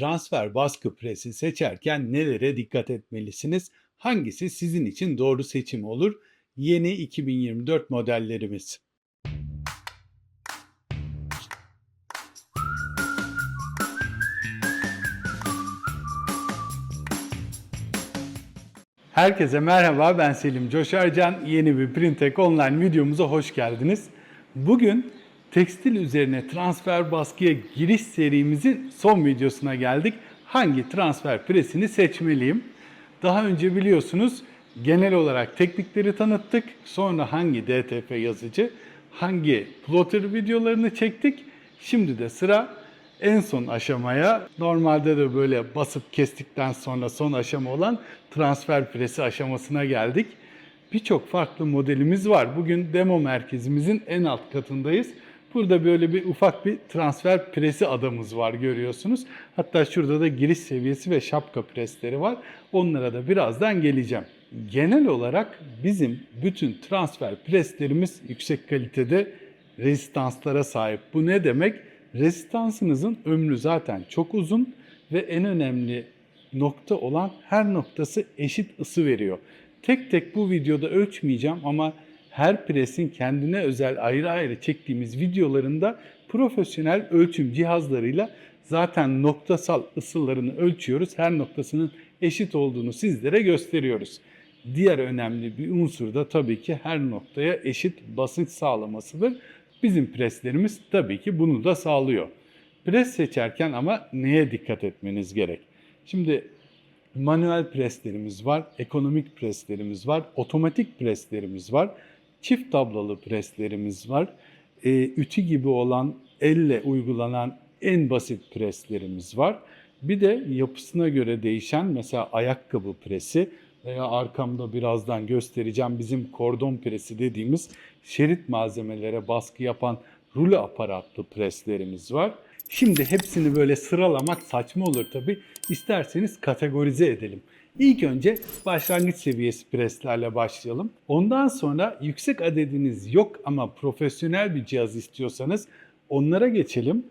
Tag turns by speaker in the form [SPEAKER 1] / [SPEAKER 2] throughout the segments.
[SPEAKER 1] transfer baskı presi seçerken nelere dikkat etmelisiniz? Hangisi sizin için doğru seçim olur? Yeni 2024 modellerimiz. Herkese merhaba ben Selim Coşarcan. Yeni bir Printek Online videomuza hoş geldiniz. Bugün tekstil üzerine transfer baskıya giriş serimizin son videosuna geldik. Hangi transfer presini seçmeliyim? Daha önce biliyorsunuz genel olarak teknikleri tanıttık. Sonra hangi DTP yazıcı, hangi plotter videolarını çektik. Şimdi de sıra en son aşamaya normalde de böyle basıp kestikten sonra son aşama olan transfer presi aşamasına geldik. Birçok farklı modelimiz var. Bugün demo merkezimizin en alt katındayız. Burada böyle bir ufak bir transfer presi adamız var görüyorsunuz. Hatta şurada da giriş seviyesi ve şapka presleri var. Onlara da birazdan geleceğim. Genel olarak bizim bütün transfer preslerimiz yüksek kalitede rezistanslara sahip. Bu ne demek? Rezistansınızın ömrü zaten çok uzun ve en önemli nokta olan her noktası eşit ısı veriyor. Tek tek bu videoda ölçmeyeceğim ama her presin kendine özel ayrı ayrı çektiğimiz videolarında profesyonel ölçüm cihazlarıyla zaten noktasal ısılarını ölçüyoruz. Her noktasının eşit olduğunu sizlere gösteriyoruz. Diğer önemli bir unsur da tabii ki her noktaya eşit basınç sağlamasıdır. Bizim preslerimiz tabii ki bunu da sağlıyor. Pres seçerken ama neye dikkat etmeniz gerek? Şimdi manuel preslerimiz var, ekonomik preslerimiz var, otomatik preslerimiz var, çift tablalı preslerimiz var, e, ütü gibi olan elle uygulanan en basit preslerimiz var. Bir de yapısına göre değişen mesela ayakkabı presi veya arkamda birazdan göstereceğim bizim kordon presi dediğimiz şerit malzemelere baskı yapan rulo aparatlı preslerimiz var. Şimdi hepsini böyle sıralamak saçma olur tabi. İsterseniz kategorize edelim. İlk önce başlangıç seviyesi preslerle başlayalım. Ondan sonra yüksek adediniz yok ama profesyonel bir cihaz istiyorsanız onlara geçelim.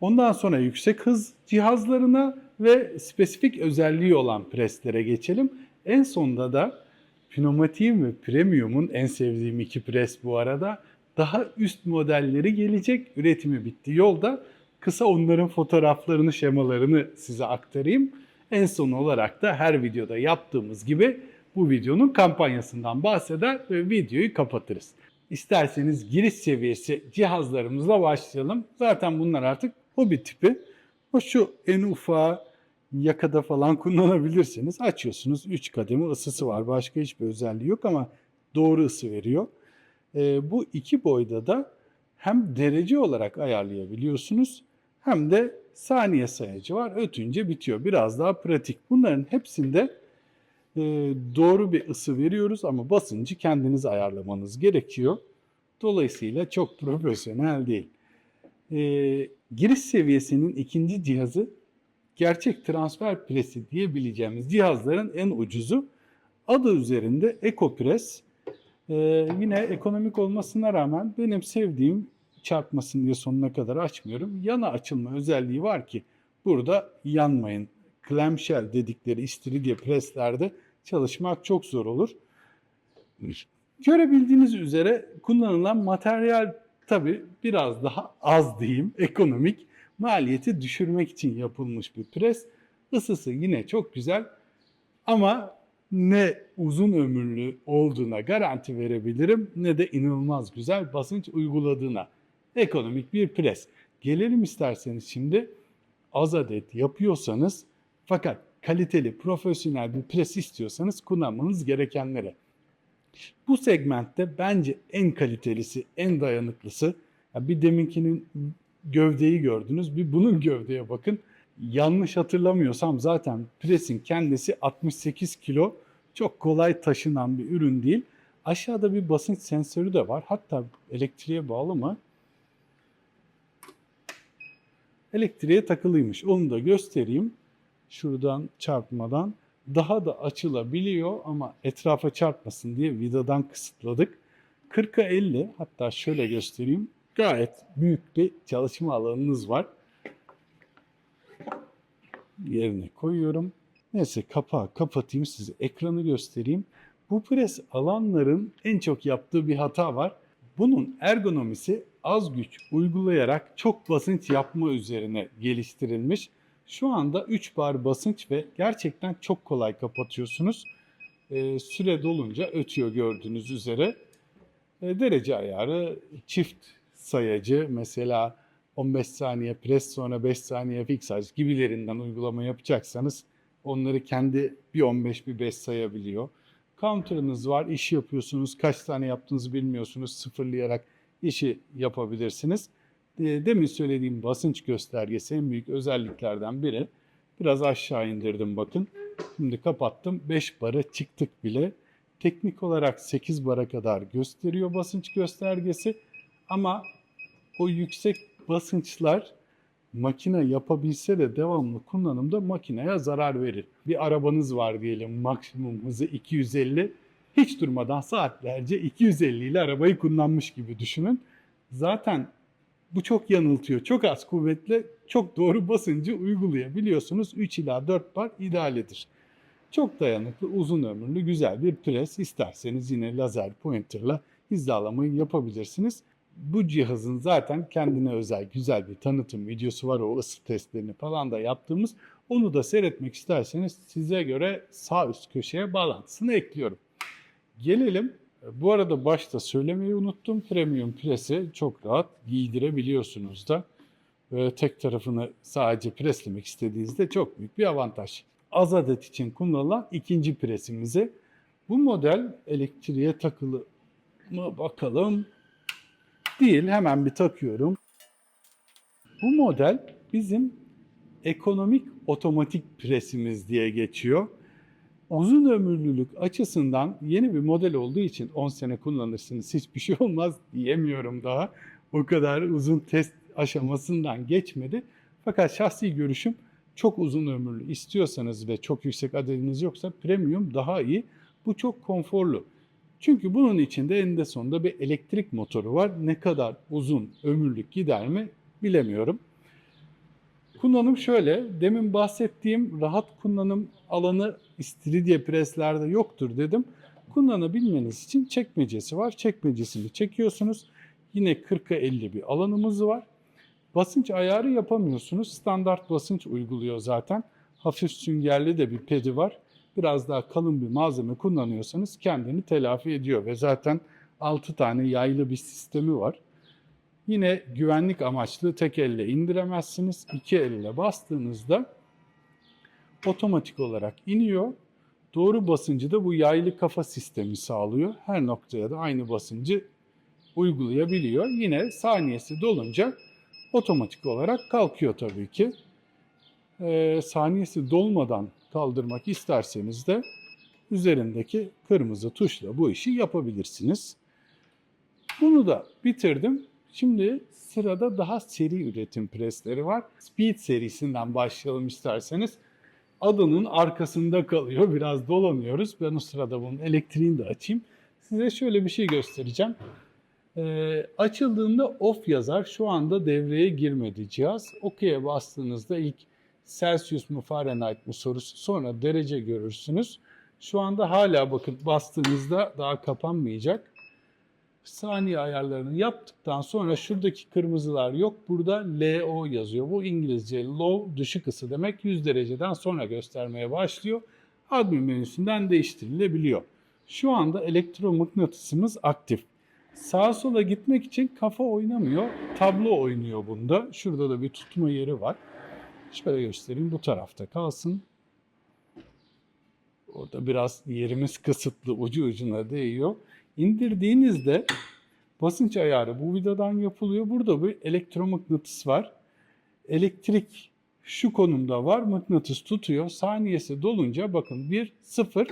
[SPEAKER 1] Ondan sonra yüksek hız cihazlarına ve spesifik özelliği olan preslere geçelim. En sonunda da pneumatiğin ve premium'un en sevdiğim iki pres bu arada daha üst modelleri gelecek. Üretimi bitti yolda. Kısa onların fotoğraflarını, şemalarını size aktarayım. En son olarak da her videoda yaptığımız gibi bu videonun kampanyasından bahseder ve videoyu kapatırız. İsterseniz giriş seviyesi cihazlarımızla başlayalım. Zaten bunlar artık hobi tipi. O şu en ufağı yakada falan kullanabilirsiniz. Açıyorsunuz 3 kademe ısısı var. Başka hiçbir özelliği yok ama doğru ısı veriyor. E, bu iki boyda da hem derece olarak ayarlayabiliyorsunuz hem de saniye sayacı var. Ötünce bitiyor. Biraz daha pratik. Bunların hepsinde e, doğru bir ısı veriyoruz ama basıncı kendiniz ayarlamanız gerekiyor. Dolayısıyla çok profesyonel değil. E, giriş seviyesinin ikinci cihazı gerçek transfer presi diyebileceğimiz cihazların en ucuzu. Adı üzerinde EcoPress. Ee, yine ekonomik olmasına rağmen benim sevdiğim çarpmasın diye sonuna kadar açmıyorum. Yana açılma özelliği var ki burada yanmayın. Clamshell dedikleri istiridye preslerde çalışmak çok zor olur. Görebildiğiniz üzere kullanılan materyal tabi biraz daha az diyeyim ekonomik maliyeti düşürmek için yapılmış bir pres. Isısı yine çok güzel ama ne uzun ömürlü olduğuna garanti verebilirim ne de inanılmaz güzel basınç uyguladığına. Ekonomik bir pres. Gelelim isterseniz şimdi az adet yapıyorsanız fakat kaliteli, profesyonel bir pres istiyorsanız kullanmanız gerekenlere. Bu segmentte bence en kalitelisi, en dayanıklısı bir deminkinin gövdeyi gördünüz. Bir bunun gövdeye bakın. Yanlış hatırlamıyorsam zaten presin kendisi 68 kilo. Çok kolay taşınan bir ürün değil. Aşağıda bir basınç sensörü de var. Hatta elektriğe bağlı mı? Elektriğe takılıymış. Onu da göstereyim. Şuradan çarpmadan. Daha da açılabiliyor ama etrafa çarpmasın diye vidadan kısıtladık. 40'a 50 hatta şöyle göstereyim gayet büyük bir çalışma alanınız var. yerine koyuyorum. Neyse kapağı kapatayım size ekranı göstereyim. Bu pres alanların en çok yaptığı bir hata var. Bunun ergonomisi az güç uygulayarak çok basınç yapma üzerine geliştirilmiş. Şu anda 3 bar basınç ve gerçekten çok kolay kapatıyorsunuz. Ee, süre dolunca ötüyor gördüğünüz üzere. Ee, derece ayarı çift sayacı mesela 15 saniye pres sonra 5 saniye fixaj gibilerinden uygulama yapacaksanız onları kendi bir 15 bir 5 sayabiliyor. Counter'ınız var, iş yapıyorsunuz, kaç tane yaptığınızı bilmiyorsunuz, sıfırlayarak işi yapabilirsiniz. E, Demin söylediğim basınç göstergesi en büyük özelliklerden biri. Biraz aşağı indirdim bakın. Şimdi kapattım. 5 bara çıktık bile. Teknik olarak 8 bara kadar gösteriyor basınç göstergesi. Ama o yüksek basınçlar makine yapabilse de devamlı kullanımda makineye zarar verir. Bir arabanız var diyelim maksimum hızı 250. Hiç durmadan saatlerce 250 ile arabayı kullanmış gibi düşünün. Zaten bu çok yanıltıyor. Çok az kuvvetle çok doğru basıncı uygulayabiliyorsunuz. 3 ila 4 bar idealidir. Çok dayanıklı, uzun ömürlü, güzel bir pres. İsterseniz yine lazer pointerla hizalamayı yapabilirsiniz. Bu cihazın zaten kendine özel güzel bir tanıtım videosu var. O ısı testlerini falan da yaptığımız. Onu da seyretmek isterseniz size göre sağ üst köşeye bağlantısını ekliyorum. Gelelim. Bu arada başta söylemeyi unuttum. Premium presi çok rahat giydirebiliyorsunuz da. Böyle tek tarafını sadece preslemek istediğinizde çok büyük bir avantaj. Az adet için kullanılan ikinci presimizi. Bu model elektriğe takılı mı bakalım. Değil hemen bir takıyorum. Bu model bizim ekonomik otomatik presimiz diye geçiyor. Uzun ömürlülük açısından yeni bir model olduğu için 10 sene kullanırsınız hiçbir şey olmaz diyemiyorum daha. O kadar uzun test aşamasından geçmedi. Fakat şahsi görüşüm çok uzun ömürlü istiyorsanız ve çok yüksek adediniz yoksa premium daha iyi. Bu çok konforlu. Çünkü bunun içinde eninde sonunda bir elektrik motoru var. Ne kadar uzun ömürlük gider mi bilemiyorum. Kullanım şöyle, demin bahsettiğim rahat kullanım alanı istiridye preslerde yoktur dedim. Kullanabilmeniz için çekmecesi var. Çekmecesini çekiyorsunuz. Yine 40'a 50 bir alanımız var. Basınç ayarı yapamıyorsunuz. Standart basınç uyguluyor zaten. Hafif süngerli de bir pedi var. Biraz daha kalın bir malzeme kullanıyorsanız kendini telafi ediyor ve zaten 6 tane yaylı bir sistemi var. Yine güvenlik amaçlı tek elle indiremezsiniz. İki elle bastığınızda otomatik olarak iniyor. Doğru basıncı da bu yaylı kafa sistemi sağlıyor. Her noktaya da aynı basıncı uygulayabiliyor. Yine saniyesi dolunca otomatik olarak kalkıyor tabii ki. Ee, saniyesi dolmadan kaldırmak isterseniz de üzerindeki kırmızı tuşla bu işi yapabilirsiniz. Bunu da bitirdim. Şimdi sırada daha seri üretim presleri var. Speed serisinden başlayalım isterseniz. Adının arkasında kalıyor. Biraz dolanıyoruz. Ben o sırada bunun elektriğini de açayım. Size şöyle bir şey göstereceğim. Ee, açıldığında off yazar. Şu anda devreye girmedi cihaz. OK'ye bastığınızda ilk Celsius mu Fahrenheit mu sorusu sonra derece görürsünüz. Şu anda hala bakın bastığınızda daha kapanmayacak. Saniye ayarlarını yaptıktan sonra şuradaki kırmızılar yok. Burada LO yazıyor. Bu İngilizce low düşük ısı demek. 100 dereceden sonra göstermeye başlıyor. Admin menüsünden değiştirilebiliyor. Şu anda elektromıknatısımız aktif. Sağa sola gitmek için kafa oynamıyor. Tablo oynuyor bunda. Şurada da bir tutma yeri var. Şöyle göstereyim bu tarafta kalsın. Orada biraz yerimiz kısıtlı ucu ucuna değiyor. İndirdiğinizde basınç ayarı bu vidadan yapılıyor. Burada bir elektromıknatıs var. Elektrik şu konumda var. Mıknatıs tutuyor. Saniyesi dolunca bakın 1 0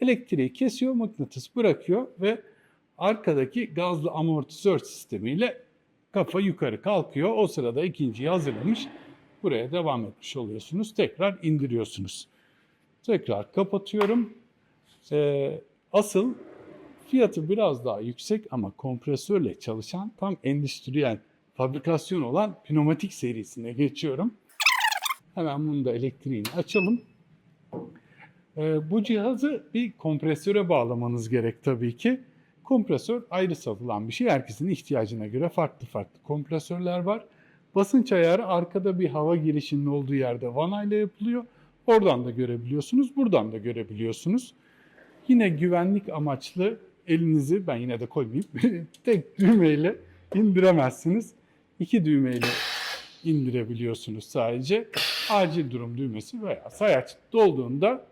[SPEAKER 1] elektriği kesiyor. Mıknatıs bırakıyor ve arkadaki gazlı amortisör sistemiyle kafa yukarı kalkıyor. O sırada ikinciyi hazırlamış. Buraya devam etmiş oluyorsunuz. Tekrar indiriyorsunuz. Tekrar kapatıyorum. Ee, asıl fiyatı biraz daha yüksek ama kompresörle çalışan tam endüstriyel fabrikasyon olan pneumatik serisine geçiyorum. Hemen bunu da elektriğini açalım. Ee, bu cihazı bir kompresöre bağlamanız gerek tabii ki. Kompresör ayrı satılan bir şey. Herkesin ihtiyacına göre farklı farklı kompresörler var. Basınç ayarı arkada bir hava girişinin olduğu yerde vanayla yapılıyor. Oradan da görebiliyorsunuz, buradan da görebiliyorsunuz. Yine güvenlik amaçlı elinizi, ben yine de koymayayım, tek düğmeyle indiremezsiniz. İki düğmeyle indirebiliyorsunuz sadece. Acil durum düğmesi veya sayaç dolduğunda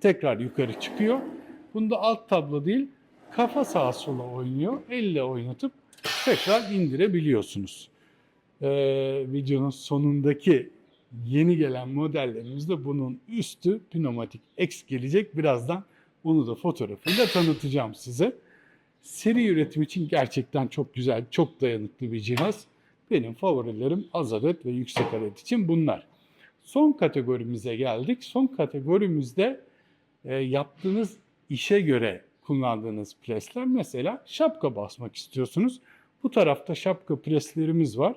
[SPEAKER 1] tekrar yukarı çıkıyor. Bunda alt tablo değil, kafa sağa sola oynuyor. Elle oynatıp tekrar indirebiliyorsunuz. Ee, videonun sonundaki yeni gelen modellerimizde bunun üstü pneumatik X gelecek. Birazdan bunu da fotoğrafıyla tanıtacağım size. Seri üretim için gerçekten çok güzel, çok dayanıklı bir cihaz. Benim favorilerim az adet ve yüksek adet için bunlar. Son kategorimize geldik. Son kategorimizde e, yaptığınız işe göre kullandığınız presler. Mesela şapka basmak istiyorsunuz. Bu tarafta şapka preslerimiz var.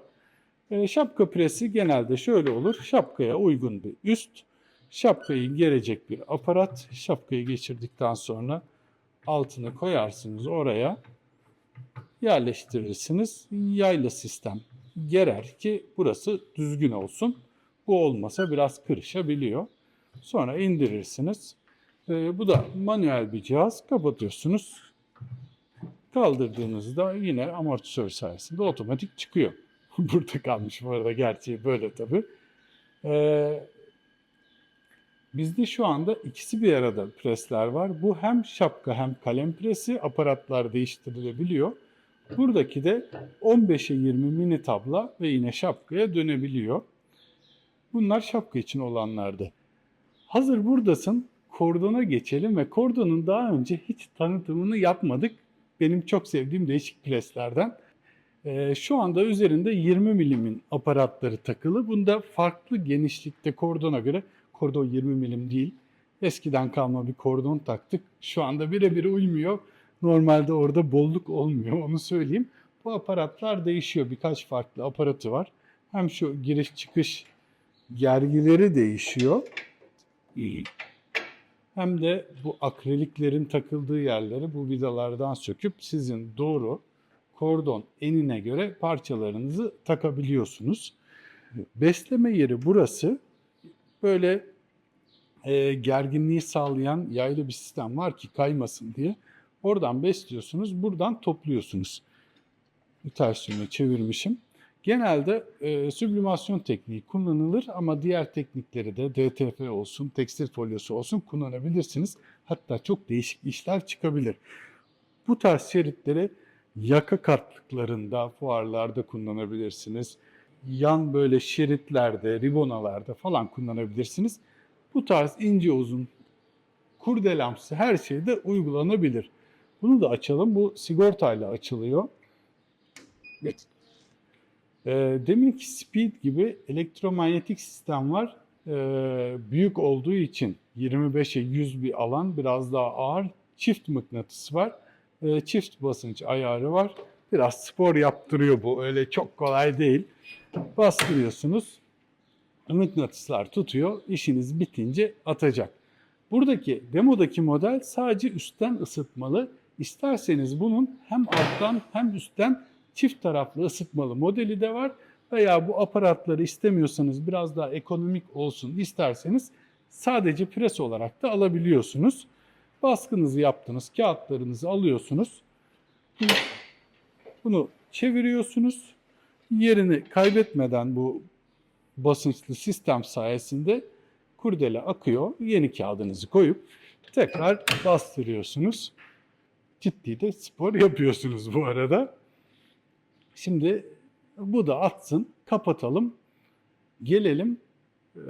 [SPEAKER 1] E, şapka presi genelde şöyle olur. Şapkaya uygun bir üst, şapkayı gerecek bir aparat. Şapkayı geçirdikten sonra altını koyarsınız oraya. Yerleştirirsiniz. Yaylı sistem gerer ki burası düzgün olsun. Bu olmasa biraz kırışabiliyor. Sonra indirirsiniz. E, bu da manuel bir cihaz. Kapatıyorsunuz. Kaldırdığınızda yine amortisör sayesinde otomatik çıkıyor. Burada kalmış bu arada gerçeği böyle tabii. Ee, bizde şu anda ikisi bir arada presler var. Bu hem şapka hem kalem presi aparatlar değiştirilebiliyor. Buradaki de 15'e 20 mini tabla ve yine şapkaya dönebiliyor. Bunlar şapka için olanlardı. Hazır buradasın kordona geçelim ve kordonun daha önce hiç tanıtımını yapmadık. Benim çok sevdiğim değişik preslerden. Ee, şu anda üzerinde 20 milimin aparatları takılı. Bunda farklı genişlikte kordona göre kordon 20 milim değil. Eskiden kalma bir kordon taktık. Şu anda birebir uymuyor. Normalde orada bolluk olmuyor onu söyleyeyim. Bu aparatlar değişiyor. Birkaç farklı aparatı var. Hem şu giriş çıkış gergileri değişiyor. Hem de bu akriliklerin takıldığı yerleri bu vidalardan söküp sizin doğru kordon enine göre parçalarınızı takabiliyorsunuz. Besleme yeri burası. Böyle e, gerginliği sağlayan yaylı bir sistem var ki kaymasın diye. Oradan besliyorsunuz, buradan topluyorsunuz. Ters yöne çevirmişim. Genelde e, süblimasyon tekniği kullanılır ama diğer teknikleri de DTF olsun, tekstil folyosu olsun kullanabilirsiniz. Hatta çok değişik işler çıkabilir. Bu tarz şeritleri yaka kartlıklarında, fuarlarda kullanabilirsiniz. Yan böyle şeritlerde, ribonalarda falan kullanabilirsiniz. Bu tarz ince uzun kurdelamsı her şeyde uygulanabilir. Bunu da açalım. Bu sigortayla açılıyor. Evet. Ee, deminki speed gibi elektromanyetik sistem var. Ee, büyük olduğu için 25'e 100 bir alan biraz daha ağır. Çift mıknatıs var. Ee, çift basınç ayarı var. Biraz spor yaptırıyor bu. Öyle çok kolay değil. Bastırıyorsunuz. Mıknatıslar tutuyor. İşiniz bitince atacak. Buradaki demodaki model sadece üstten ısıtmalı. İsterseniz bunun hem alttan hem üstten çift taraflı ısıtmalı modeli de var. Veya bu aparatları istemiyorsanız biraz daha ekonomik olsun isterseniz sadece pres olarak da alabiliyorsunuz. Baskınızı yaptınız, kağıtlarınızı alıyorsunuz. Bunu çeviriyorsunuz. Yerini kaybetmeden bu basınçlı sistem sayesinde kurdele akıyor. Yeni kağıdınızı koyup tekrar bastırıyorsunuz. Ciddi de spor yapıyorsunuz bu arada. Şimdi bu da atsın. Kapatalım. Gelelim e,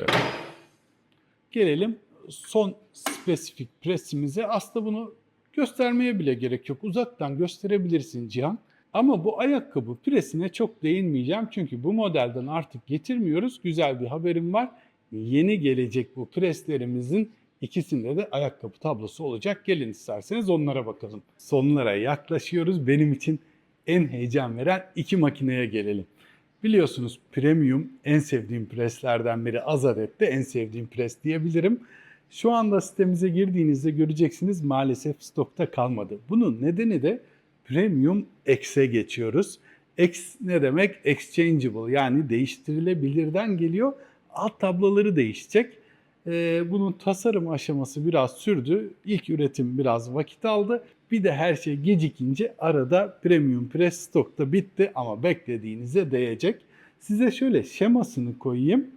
[SPEAKER 1] gelelim son spesifik presimize. Aslında bunu göstermeye bile gerek yok. Uzaktan gösterebilirsin Cihan. Ama bu ayakkabı presine çok değinmeyeceğim. Çünkü bu modelden artık getirmiyoruz. Güzel bir haberim var. Yeni gelecek bu preslerimizin ikisinde de ayakkabı tablosu olacak. Gelin isterseniz onlara bakalım. Sonlara yaklaşıyoruz. Benim için en heyecan veren iki makineye gelelim. Biliyorsunuz premium en sevdiğim preslerden biri. Azadet'te en sevdiğim pres diyebilirim. Şu anda sitemize girdiğinizde göreceksiniz maalesef stokta kalmadı. Bunun nedeni de Premium X'e geçiyoruz. X ne demek? Exchangeable yani değiştirilebilirden geliyor. Alt tabloları değişecek. Ee, bunun tasarım aşaması biraz sürdü. İlk üretim biraz vakit aldı. Bir de her şey gecikince arada Premium Press stokta bitti ama beklediğinize değecek. Size şöyle şemasını koyayım.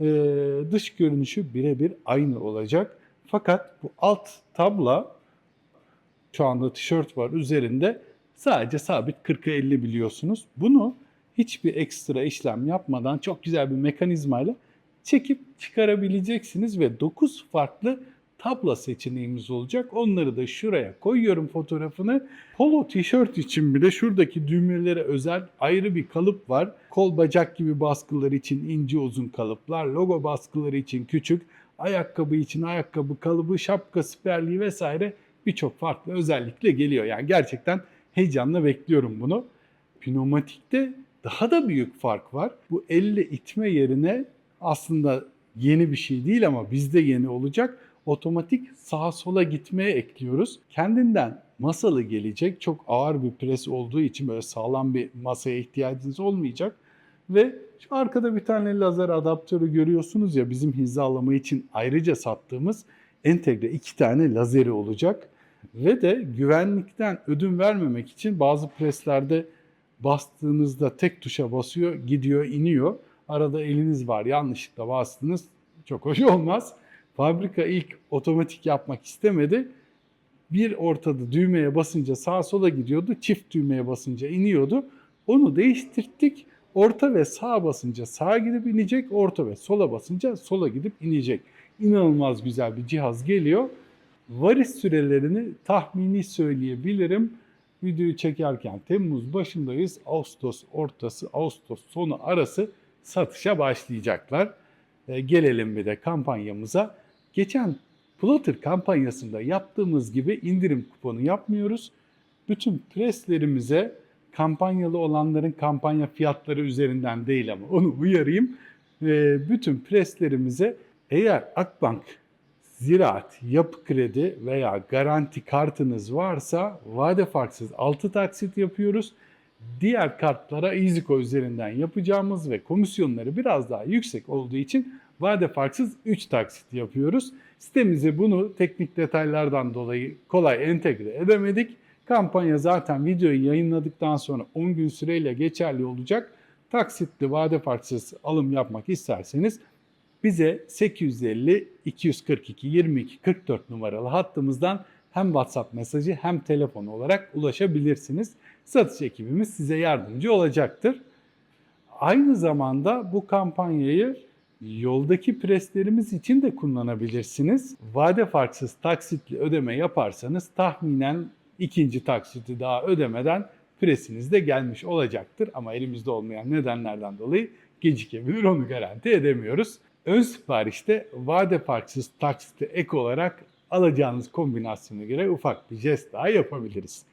[SPEAKER 1] Ee, dış görünüşü birebir aynı olacak. Fakat bu alt tabla şu anda tişört var üzerinde sadece sabit 40'a 50 biliyorsunuz. Bunu hiçbir ekstra işlem yapmadan çok güzel bir mekanizmayla çekip çıkarabileceksiniz ve 9 farklı tabla seçeneğimiz olacak. Onları da şuraya koyuyorum fotoğrafını. Polo tişört için bile şuradaki düğmelere özel ayrı bir kalıp var. Kol bacak gibi baskılar için ince uzun kalıplar, logo baskıları için küçük, ayakkabı için ayakkabı kalıbı, şapka siperliği vesaire birçok farklı özellikle geliyor. Yani gerçekten heyecanla bekliyorum bunu. Pneumatikte daha da büyük fark var. Bu elle itme yerine aslında yeni bir şey değil ama bizde yeni olacak. Otomatik sağa sola gitmeye ekliyoruz. Kendinden masalı gelecek. Çok ağır bir pres olduğu için böyle sağlam bir masaya ihtiyacınız olmayacak. Ve şu arkada bir tane lazer adaptörü görüyorsunuz ya bizim hizalama için ayrıca sattığımız entegre iki tane lazeri olacak. Ve de güvenlikten ödün vermemek için bazı preslerde bastığınızda tek tuşa basıyor, gidiyor, iniyor. Arada eliniz var, yanlışlıkla bastınız. Çok hoş olmaz. Fabrika ilk otomatik yapmak istemedi. Bir ortada düğmeye basınca sağa sola gidiyordu, çift düğmeye basınca iniyordu. Onu değiştirdik. Orta ve sağa basınca sağa gidip inecek, orta ve sola basınca sola gidip inecek. İnanılmaz güzel bir cihaz geliyor. Varis sürelerini tahmini söyleyebilirim. Videoyu çekerken Temmuz başındayız. Ağustos ortası, Ağustos sonu arası satışa başlayacaklar. E, gelelim bir de kampanyamıza. Geçen Plotter kampanyasında yaptığımız gibi indirim kuponu yapmıyoruz. Bütün preslerimize kampanyalı olanların kampanya fiyatları üzerinden değil ama onu uyarayım. E, bütün preslerimize eğer Akbank Ziraat, Yapı Kredi veya garanti kartınız varsa vade farksız 6 taksit yapıyoruz. Diğer kartlara EasyCo üzerinden yapacağımız ve komisyonları biraz daha yüksek olduğu için vade farksız 3 taksit yapıyoruz. Sitemize bunu teknik detaylardan dolayı kolay entegre edemedik. Kampanya zaten videoyu yayınladıktan sonra 10 gün süreyle geçerli olacak. Taksitli vade farksız alım yapmak isterseniz bize 850 242 22 44 numaralı hattımızdan hem WhatsApp mesajı hem telefon olarak ulaşabilirsiniz. Satış ekibimiz size yardımcı olacaktır. Aynı zamanda bu kampanyayı yoldaki preslerimiz için de kullanabilirsiniz. Vade farksız taksitli ödeme yaparsanız tahminen ikinci taksiti daha ödemeden presiniz de gelmiş olacaktır. Ama elimizde olmayan nedenlerden dolayı gecikebilir onu garanti edemiyoruz. Ön siparişte vade farksız taksite ek olarak alacağınız kombinasyona göre ufak bir jest daha yapabiliriz.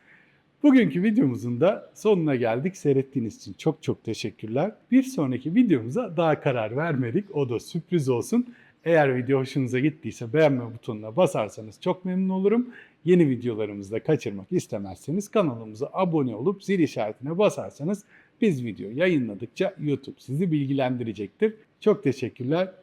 [SPEAKER 1] Bugünkü videomuzun da sonuna geldik. Seyrettiğiniz için çok çok teşekkürler. Bir sonraki videomuza daha karar vermedik. O da sürpriz olsun. Eğer video hoşunuza gittiyse beğenme butonuna basarsanız çok memnun olurum. Yeni videolarımızı da kaçırmak istemezseniz kanalımıza abone olup zil işaretine basarsanız biz video yayınladıkça YouTube sizi bilgilendirecektir. Çok teşekkürler.